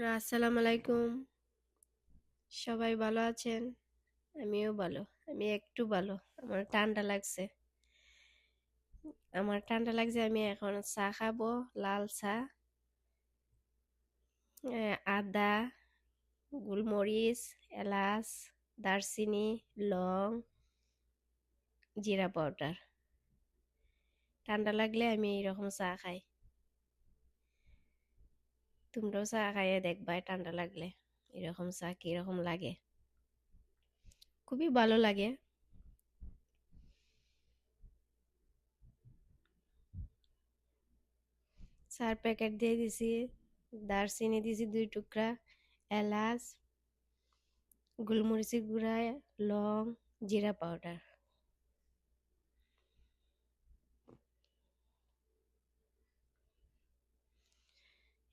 আসসালামু আলাইকুম। সবাই ভালো আছেন? আমিও ভালো, আমি একটু ভালো, আমার ঠান্ডা লাগছে। আমার ঠান্ডা লাগছে, আমি এখন চা খাব, লাল চা আদা, গোলমরিচ, এলাচ, দারচিনি, লং, জিরা পাউডার। ঠান্ডা লাগলে আমি এইরকম চা খাই। তোমরাও চা খাইয়ে দেখবা ঠান্ডা লাগলে। এরকম চা কীরকম লাগে? খুবই ভালো লাগে। চার প্যাকেট দিয়ে দিছি, দারচিনি দিছি দুই টুকরা, এলাচ, গোলমরিচের গুঁড়া, লং, জিরা পাউডার।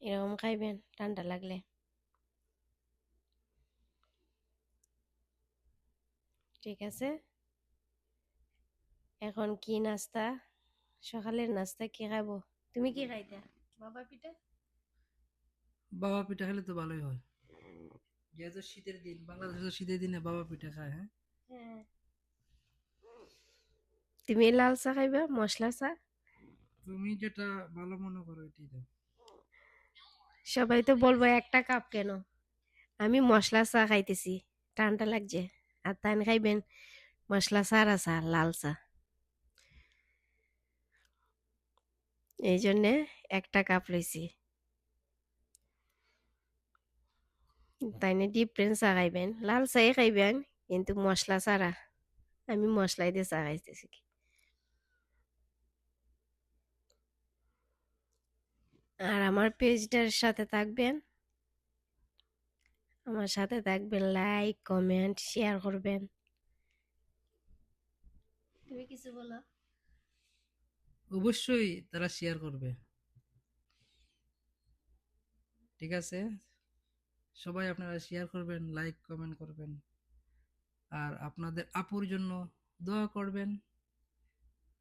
এরকম খাইবেন ঠান্ডা লাগলে ঠিক আছে? এখন কি নাস্তা? সকালের নাস্তা কি খাব? তুমি কি খাইতা? বাবা পিঠা? বাবা পিঠা খেলে তো ভালোই হয়। যেহেতু শীতের দিন বাংলাদেশে শীতের দিনে বাবা পিঠা খায় হ্যাঁ? হ্যাঁ। তুমি লাল চা খাইবা মশলা চা? তুমি যেটা ভালো মনে করো এটাই দাও। সবাই তো বলব একটা কাপ কেন? আমি মশলা চা খাইতেছি টানটা লাগছে, আর তান খাইবেন মশলা সারা চা লাল চা। এই জন্যে একটা কাপ লইছি। তাইনে ডিফারেন্ট চা খাইবেন, লাল চাই খাইবেন, কিন্তু মশলা ছাড়া আমি মশলাই দিয়ে চা খাইতেছি। আর আমার পেজটার সাথে থাকবেন। আমার সাথে থাকবেন লাইক কমেন্ট শেয়ার করবেন। তুমি কিছু বলো? অবশ্যই তারা শেয়ার করবে। ঠিক আছে? সবাই আপনারা শেয়ার করবেন লাইক কমেন্ট করবেন। আর আপনাদের আপুর জন্য দোয়া করবেন।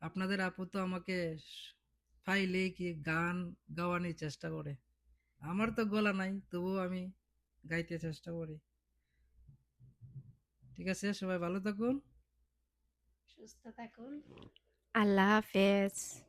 আপনাদের আপু তো আমাকে ফাইলে কি গান গাওয়ানোর চেষ্টা করে। আমার তো গলা নাই, তবুও আমি গাইতে চেষ্টা করি। ঠিক আছে, সবাই ভালো থাকুন। সুস্থ থাকুন। আল্লাহ হাফেজ।